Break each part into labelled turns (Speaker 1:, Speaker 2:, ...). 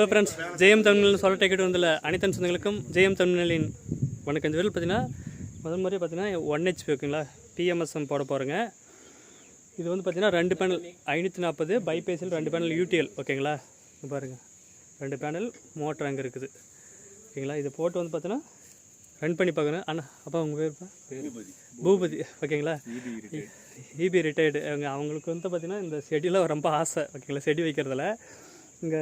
Speaker 1: Hello friends ஜெயம் தமிழ்னு சொல்ல ticket வந்துல அனைத்து சொந்தங்களுக்கும் ஜெயம் தமிழ்நிலையின் வணக்கம். இந்த வீடியோ பார்த்தீங்கன்னா முதல் முறையாக பார்த்தீங்கன்னா ஒன் ஹெச்பி ஓகேங்களா பிஎம்எஸ்எம் போட போகிறேங்க இது வந்து பார்த்தீங்கன்னா ரெண்டு பேனல் ஐநூற்றி நாற்பது பைபேசில் ரெண்டு பேனல் யூடிஎல் ஓகேங்களா? பாருங்கள் ரெண்டு பேனல் மோட்டர் அங்கே இருக்குது. ஓகேங்களா? இது போட்டு வந்து பார்த்தீங்கன்னா ரன் பண்ணி பார்க்கணும். அண்ணா அப்பா உங்கள் பேர் பூபதி. ஓகேங்களா? இபி ரிட்டையர்டு அவங்க அவங்களுக்கு வந்து பார்த்தீங்கன்னா இந்த செடியில் ரொம்ப ஆசை. ஓகேங்களா? செடி வைக்கிறதுல. இங்கே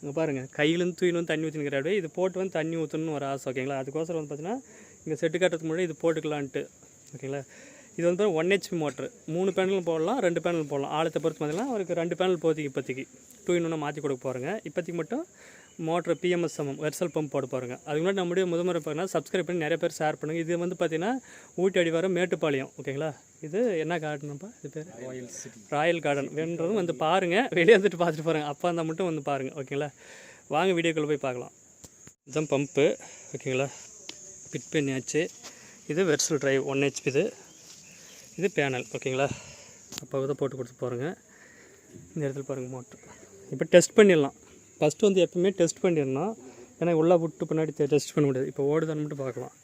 Speaker 1: இங்கே பாருங்கள் கையிலேருந்து தூயின்னு வந்து தண்ணி ஊற்றினுக்கிறாரு இது போட்டு வந்து தண்ணி ஊற்றணும்னு ஒரு ஆசை ஓகேங்களா? அதுக்கோசரம் வந்து பார்த்தீங்கன்னா இங்கே செட்டு கட்டுறதுக்கு முன்னாடி இது போட்டுக்கலான்ட்டு ஓகேங்களா? இது வந்து ஒன் ஹெச்பி மோட்ரு மூணு பேனலும் போடலாம் ரெண்டு பேனல் போடலாம். ஆழத்தை பொறுத்து பார்த்தீங்கன்னா அவருக்கு ரெண்டு பேனல் போதிக்கு இப்போதைக்கு. டூ இன்னொன்று மாற்றி கொடுக்க போகிறேங்க இப்போதைக்கு மட்டும் மோட்ரு பிஎம்எஸ் சமம் வெர்சல் பம்ப் போட போகிறேங்க அதுக்கு முன்னாடி நம்முடைய முதல்முறை பார்த்தீங்கன்னா சப்ஸ்கிரைப் பண்ணி நிறைய பேர் ஷேர் பண்ணுங்கள் இது வந்து பார்த்தீங்கன்னா ஊட்டி அடிவாரம் மேட்டுப்பாளையம் ஓகேங்களா? இது என்ன கார்டனுப்பா இது பேர்? ராயல் கார்டன் வேணுன்றதும் வந்து பாருங்கள் வெளியே வந்துட்டு பார்த்துட்டு பாருங்கள் அப்பா இருந்தால் மட்டும் வந்து பாருங்கள் ஓகேங்களா? வாங்க வீடியோக்குள்ளே போய் பார்க்கலாம். இதுதான் பம்பு ஓகேங்களா? பிட் பண்ணியாச்சு இது வெர்சல் டிரைவ் ஒன் ஹெச்பி இது. இது பேனல் ஓகேங்களா? அப்போ தான் போட்டு கொடுத்து போகிறேங்க இந்த இடத்துல பாருங்கள் மோட்ரு இப்போ டெஸ்ட் பண்ணிடலாம். ஃபஸ்ட்டு வந்து எப்பவுமே டெஸ்ட் பண்ணிடணும். ஏன்னா உள்ளே விட்டு பின்னாடி டெஸ்ட் பண்ண முடியாது. இப்போ ஓடுதான்னு மட்டும் பார்க்கலாம்.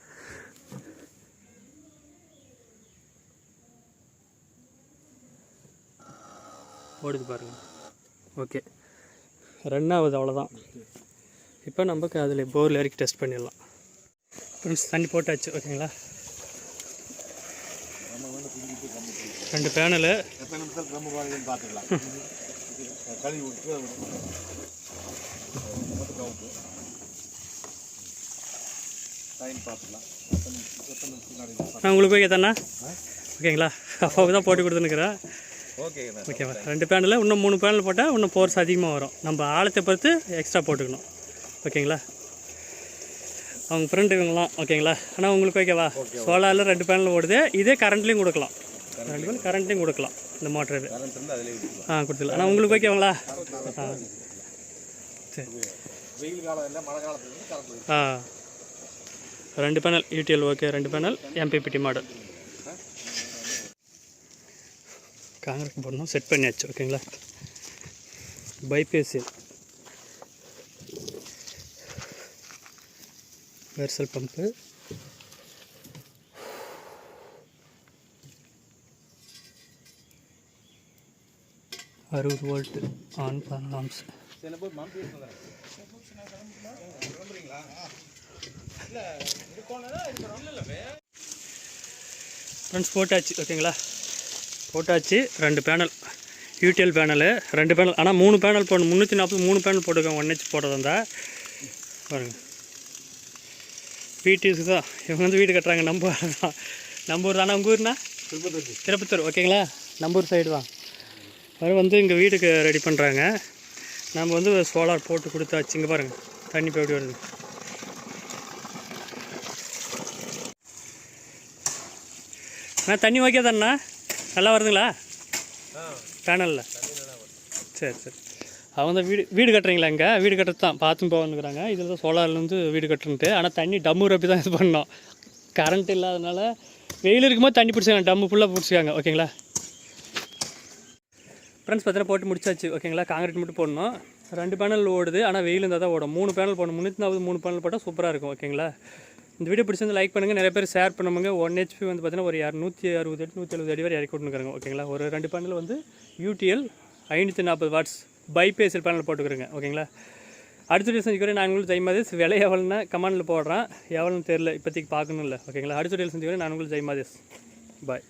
Speaker 1: ஓடுது பாருங்கள் ஓகே ரன் ஆகுது அவ்வளோதான் இப்போ நமக்கு அதில் போரில் இறக்கி டெஸ்ட் பண்ணிடலாம். ஃப்ரெண்ட்ஸ் தண்ணி போட்டாச்சு ஓகேங்களா? ரெண்டு பேனலு
Speaker 2: எத்தனை பார்த்துக்கலாம் கழுவி விட்டு டைம்
Speaker 1: நான் உங்களுக்கு போய் கேட்டேண்ணா ஓகேங்களா? அப்பாவுக்கு தான் போட்டு கொடுத்துனுக்குறேன் ஓகேவா ரெண்டு பேனலில் இன்னும் மூணு பேனல் போட்டால் இன்னும் ஃபோர்ஸ் அதிகமாக வரும். நம்ம ஆழத்தை பொறுத்து எக்ஸ்ட்ரா போட்டுக்கணும். ஓகேங்களா அவங்க ஃப்ரெண்டு இவங்களாம் ஓகேங்களா ஆனால் உங்களுக்கு ஓகேவா சோலாரில் ரெண்டு பேனல் ஓடுது. இதே கரண்ட்லேயும் கொடுக்கலாம். ரெண்டு பேனல் கரண்ட்லேயும் கொடுக்கலாம். இந்த மோட்டர் இது. ஆ கொடுத்துக்கலாம். ஆனால் உங்களுக்கு ஓகேங்களா ஆ. சரி. ஆ. ரெண்டு பேனல் யூடிஎல் ஓகே ரெண்டு பேனல் எம்பிபிடி மாடல் காங்கிரஸ் போடணும். செட் பண்ணியாச்சு ஓகேங்களா பைபேசியல் வெர்சல் பம்பு அறுபது வோல்ட் ஆன் பண்ணலாம்ஸ் ஃப்ரெண்ட்ஸ் போட்டாச்சு ஓகேங்களா போட்டாச்சு ரெண்டு பேனல். யூடிஎல் பேனலு ரெண்டு பேனல். ஆனால் மூணு பேனல் போடணும். முந்நூற்றி நாற்பது மூணு பேனல் போட்டுருக்கோம் ஒன் ஹெச் போட்டது இருந்தால் பாருங்க பிடிஎஸ் தான். இவங்க வந்து வீடு கட்டுறாங்க நம்ம தான். நம்ம ஊர் தானே? உங்கள் ஊர்னா?
Speaker 2: திருப்பத்தூர்.
Speaker 1: திருப்பத்தூர். ஓகேங்களா? நம்ம ஊர் சைடு தான். அவர் வந்து இங்கே வீட்டுக்கு ரெடி பண்ணுறாங்க நம்ம வந்து சோலார் போட்டு கொடுத்தாச்சு. இங்கே பாருங்கள் தண்ணி இப்போ எப்படி வருது. அண்ணா தண்ணி ஓகே தானண்ணா நல்லா வருதுங்களா? பேனலில் சரி சரி. அவங்க தான் வீடு வீடு கட்டுறீங்களா இங்கே? வீடு கட்டுறது தான். பார்த்தும் போகணுங்கிறாங்க இதில் தான் சோலார்லேருந்து வீடு கட்டுறன்ட்டு. ஆனால் தண்ணி டம்மு ரப்பி தான் இது பண்ணோம். கரண்ட் இல்லாதனால வெயில் இருக்கும்போது தண்ணி பிடிச்சாங்க டம்மு ஃபுல்லாக பிடிச்சிக்காங்க ஓகேங்களா ஃப்ரெண்ட்ஸ் பார்த்தீங்கன்னா போட்டு முடிச்சாச்சு. ஓகேங்களா காங்கிரீட் மட்டும் போடணும். ரெண்டு பேனல் ஓடுது. ஆனால் வெயில் இருந்தால் தான் ஓடும். மூணு பேனல் போடணும். முந்நூற்றி நாற்பது மூணு பேனல் போட்டால் சூப்பராக இருக்கும். ஓகேங்களா இந்த வீடியோ பிடிச்சிருந்து லைக் பண்ணுங்கள் நிறைய பேர் ஷேர் பண்ணுவாங்க. ஒன் ஹெச்பி வந்து பார்த்தீங்கன்னா ஒரு நூற்றி அறுபது அடி நூற்றி எழுபது அடி வரை இறக்கி விட்டுருக்காங்க ஓகேங்களா ஒரு ரெண்டு பேனல் வந்து யூடிஎல் ஐநூற்றி நாற்பது வாட்ஸ் பைபேசல் பேனல் போட்டுக்கிறேங்க. ஓகேங்களா அடுத்த வீடியோ செஞ்சுக்கிறேன் நான் உங்களுக்கு ஜெய்மாதேஸ் விலை எவ்வளோன்னா கமெண்டில் போடுறேன். எவ்வளோன்னு தெரில இப்போதைக்கு பார்க்கணும் இல்லை ஓகேங்களா அடுத்த வீடியோ செஞ்சுக்கிறேன் நான் உங்களுக்கு ஜெய்மாதேஸ் பாய்